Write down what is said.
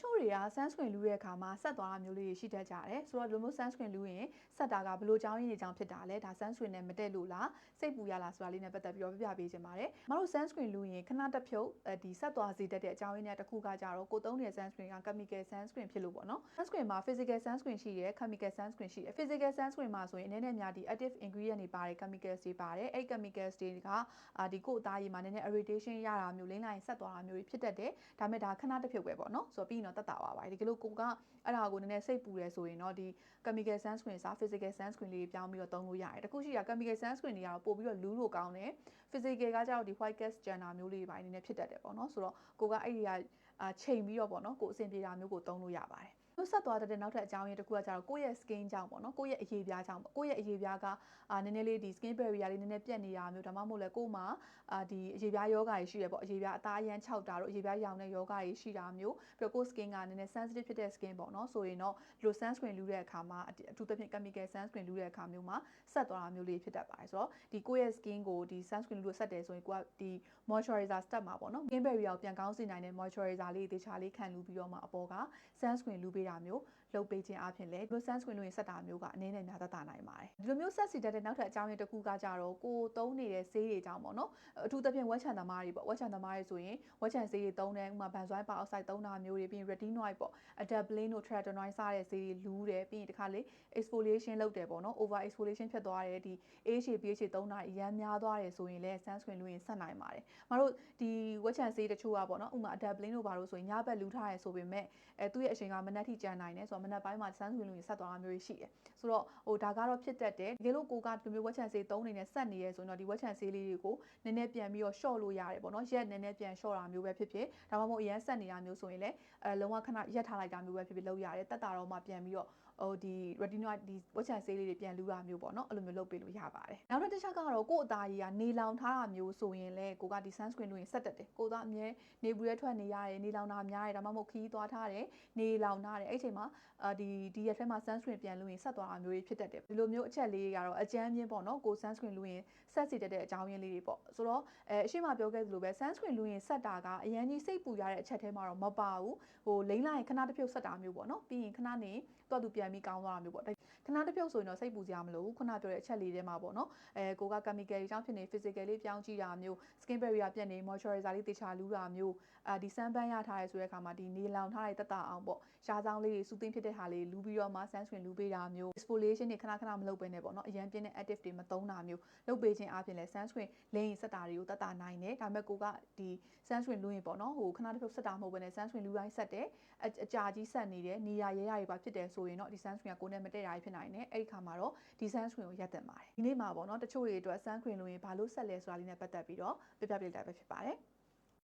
ချို့တွေက sunscreen လူတဲ့အခါမှာဆက်သွားတာမျိုးလေးတွေရှိတတ်ကြတယ်ဆိုတော့ဒီလိုမျိုး sunscreen လူရင်ဆက်တာကဘယ်လိုကြောင်းရင်းတွေကြောင့်ဖြစ်တာလဲဒါ sunscreen နဲ့မတည့်လို့လားစိတ်ပူရလားဆိုတာလေးနဲ့ပတ်သက်ပြီးတော့ပြပြပေးခြင်းပါတယ်မတို့ sunscreen လူရင်ခဏတစ်ဖြုတ်အဲဒီဆက်သွားစေတတ်တဲ့အကြောင်းရင်းတွေတစ်ခုကကြတော့ကိုသုံးနေတဲ့ sunscreen က chemical sunscreen ဖြစ်လို့ပေါ့နော် sunscreen မှာ physical sunscreen ရှိတယ် chemical sunscreen ရှိတယ် physical sunscreen မှာဆိုရင်အနေနဲ့များဒီ active ingredient တွေပါတယ် chemicals တွေပါတယ်အဲ့ chemicals တွေကအာဒီကိုအသားရည်မှာနည်းနည်း irritation ရတာမျိုးလိမ့်လိုက်ရင်ဆက်သွားတာမျိုးတွေဖြစ်တတ်တယ်ဒါပေမဲ့ဒါခဏတစ်ဖြုတ်ပဲပေါ့နော်ဆိုတော့ပြီးရင်တော့တက်တာပါပါတယ်ဒီကလို့ကိုကအဲ့ဒါကိုနည်းနည်းစိတ်ပူတယ်ဆိုရင်တော့ဒီ chemical sunscreen စား physical sunscreen လေးပြောင်းပြီးတော့သုံးလို့ရတယ်တခုရှိတာ chemical sunscreen တွေကတော့ပို့ပြီးတော့လူးလို့ကောင်းတယ် physical ကကြတော့ဒီ white cast gender မျိုးလေးတွေပိုင်းအနေနဲ့ဖြစ်တတ်တယ်ပေါ့နော်ဆိုတော့ကိုကအဲ့ဒီကချိန်ပြီးတော့ပေါ့နော်ကိုအဆင်ပြေတာမျိုးကိုသုံးလို့ရပါတယ် လို့ဆက်သွားတဲ့နောက်ထပ်အကြောင်းရင်းတစ်ခုကကြတော့ကိုယ့်ရဲ့ skin ကြောင့်ပေါ့နော်ကိုယ့်ရဲ့အရေးပြားကြောင့်ပေါ့ကိုယ့်ရဲ့အရေးပြားကအာနည်းနည်းလေးဒီ skin barrier လေးနည်းနည်းပြတ်နေတာမျိုးဒါမှမဟုတ်လဲကိုယ်မှာအာဒီအရေးပြားယောဂါတွေရှိတယ်ပေါ့အရေးပြားအသားအရန်ခြောက်တာတို့အရေးပြားရောင်တဲ့ယောဂါတွေရှိတာမျိုးပြီးတော့ကိုယ့် skin ကနည်းနည်း sensitive ဖြစ်တဲ့ skin ပေါ့နော်ဆိုရင်တော့ဒီလို sunscreen လူတဲ့အခါမှာအထူးသဖြင့် chemical sunscreen လူတဲ့အခါမျိုးမှာဆက်သွားတာမျိုးလေးဖြစ်တတ်ပါတယ်ဆိုတော့ဒီကိုယ့်ရဲ့ skin ကိုဒီ sunscreen လူလို့ဆက်တယ်ဆိုရင်ကိုကဒီ moisturizer step မှာပေါ့နော် skin barrier ကိုပြန်ကောင်းစေနိုင်တဲ့ moisturizer လေးတေချာလေးခံလူပြီးတော့မှအပေါ်က sunscreen လူပေးတာမျိုးလုပ်ပေးခြင်းအပြင်လည်းဒီလို sunscreen လို့ရင်ဆက်တာမျိုးကအနည်းနဲ့များသက်သာနိုင်ပါတယ်ဒီလိုမျိုးဆက်စီတတ်တဲ့နောက်ထပ်အကြောင်းရင်းတစ်ခုကကြတော့ကိုသုံးနေတဲ့ဆေးတွေကြောင့်ပေါ့နော်အထူးသဖြင့်ဝက်ချန်သမားတွေပေါ့ဝက်ချန်သမားတွေဆိုရင်ဝက်ချန်ဆေးတွေသုံးတယ်ဥပမာဘန်ဇွိုင်းပါအောက်ဆိုက်သုံးတာမျိုးတွေပြီးရင် retinoid ပေါ့ adapalene တို့ tretinoid စတဲ့ဆေးတွေလူးတယ်ပြီးရင်တခါလေ exfoliation လုပ်တယ်ပေါ့နော် over exfoliation ဖြစ်သွားတယ်ဒီ AHA PHA သုံးတာအရန်များသွားတယ်ဆိုရင်လည်း sunscreen လို့ရင်ဆက်နိုင်ပါတယ်မတို့ဒီဝက်ချန်ဆေးတချို့ကပေါ့နော်ဥပမာ adapalene တို့ဘာလို့ဆိုရင်ညဘက်လူးထားရဲဆိုပေမဲ့အဲသူ့ရဲ့အချိန်ကမနက်ထိကြံနိုင်တယ်ဆိုတော့မနက်ပိုင်းမှာ sunscreen လို့ရင်ဆက်သွားတာမျိုးရှိတယ်ဆိုတော့ဟိုဒါကတော့ဖြစ်တတ်တယ်တကယ်လို့ကိုကဒီလိုမျိုးဝက်ချန်ဆေးသုံးနေနဲ့ဆက်နေရဲဆိုရင်တော့ဒီဝက်ချန်ဆေးလေးတွေကိုနည်းနည်းပြန်ပြီးတော့ short လို့ရတယ်ပေါ့နော်ရက်နည်းနည်းပြန် short တာမျိုးပဲဖြစ်ဖြစ်ဒါမှမဟုတ်အရင်ဆက်နေတာမျိုးဆိုရင်လည်းအဲလုံးဝခဏရက်ထားလိုက်တာမျိုးပဲဖြစ်ဖြစ်လုပ်ရတယ်တက်တာတော့မှပြန်ပြီးတော့ ဟိုဒီ retinol ဒီဝက်ချန်ဆေးလေးတွေပြန်လူတာမျိုးပေါ့နော်အဲ့လိုမျိုးလုပ်ပေးလို့ရပါတယ်နောက်တစ်ချက်ကတော့ကို့အသားကြီးကနေလောင်ထားတာမျိုးဆိုရင်လည်းကိုကဒီ sunscreen လို့ရင်ဆက်တက်တယ်ကိုသားအမြဲနေဘူးရဲထွက်နေရတယ်နေလောင်တာများတယ်ဒါမှမဟုတ်ခီးသွားထားတယ်နေလောင်ထားတယ်အဲ့ချိန်မှာအာဒီဒီရက်ထဲမှာ sunscreen ပြန်လို့ရင်ဆက်သွားတာမျိုးတွေဖြစ်တတ်တယ်ဒီလိုမျိုးအချက်လေးတွေကတော့အကြမ်းမြင့်ပေါ့နော်ကို sunscreen လို့ရင်ဆက်စီတတ်တဲ့အကြောင်းရင်းလေးတွေပေါ့ဆိုတော့အဲအရှိမပြောခဲ့သလိုပဲ sunscreen လို့ရင်ဆက်တာကအရန်ကြီးစိတ်ပူရတဲ့အချက်ထဲမှာတော့မပါဘူးဟိုလိမ့်လိုက်ရင်ခဏတစ်ဖြုတ်ဆက်တာမျိုးပေါ့နော်ပြီးရင်ခဏနေတော့သူပြန်ပြီးကောင်းသွားတာမျိုးပေါ့ခဏတစ်ဖြုတ်ဆိုရင်တော့စိတ်ပူစရာမလိုဘူးခုနပြောတဲ့အချက်လေးထဲမှာပေါ့နော်အဲကိုက chemical တွေကြောင့်ဖြစ်နေ physical လေးပြောင်းကြည့်တာမျိုး skin barrier ပြတ်နေ moisturizer လေးတေချာလူးတာမျိုးအာဒီ sun ban ရထားရဲဆိုတဲ့အခါမှာဒီနေလောင်ထားတဲ့တက်တာအောင်ပေါ့ရှားဆောင်လေးတွေစူးသိမ်းဖြစ်တဲ့ဟာလေးလူးပြီးတော့မှ sunscreen လူးပေးတာမျိုး exfoliation တွေခဏခဏမလုပ်ဘဲနဲ့ပေါ့နော်အရန်ပြင်းတဲ့ active တွေမသုံးတာမျိုးလုပ်ပေးခြင်းအပြင်လဲ sunscreen လိမ့်ရင်စက်တာတွေကိုတက်တာနိုင်တယ်ဒါပေမဲ့ကိုကဒီ sunscreen လူးရင်ပေါ့နော်ဟိုခဏတစ်ဖြုတ်စက်တာမဟုတ်ဘဲနဲ့ sunscreen လူးတိုင်းဆက်တယ်အကြာကြီးဆက်နေတယ်နေရရဲရတွေပါဖြစ်တယ်ဆိုရင်တော့ဒီ sunscreen ကကိုယ်နဲ့မတည့်တာဖြစ်နိုင်တယ်အဲ့ဒီခါမှာတော့ဒီ sunscreen ကိုရက်တင်ပါတယ်ဒီနေ့မှာပေါ့နော်တချို့တွေအတွက် sunscreen လူးရင်ဘာလို့ဆက်လဲဆိုတာလေးနဲ့ပတ်သက်ပြီးတော့ပြပြပြလိုက်တာပဲဖြစ်ပါတယ်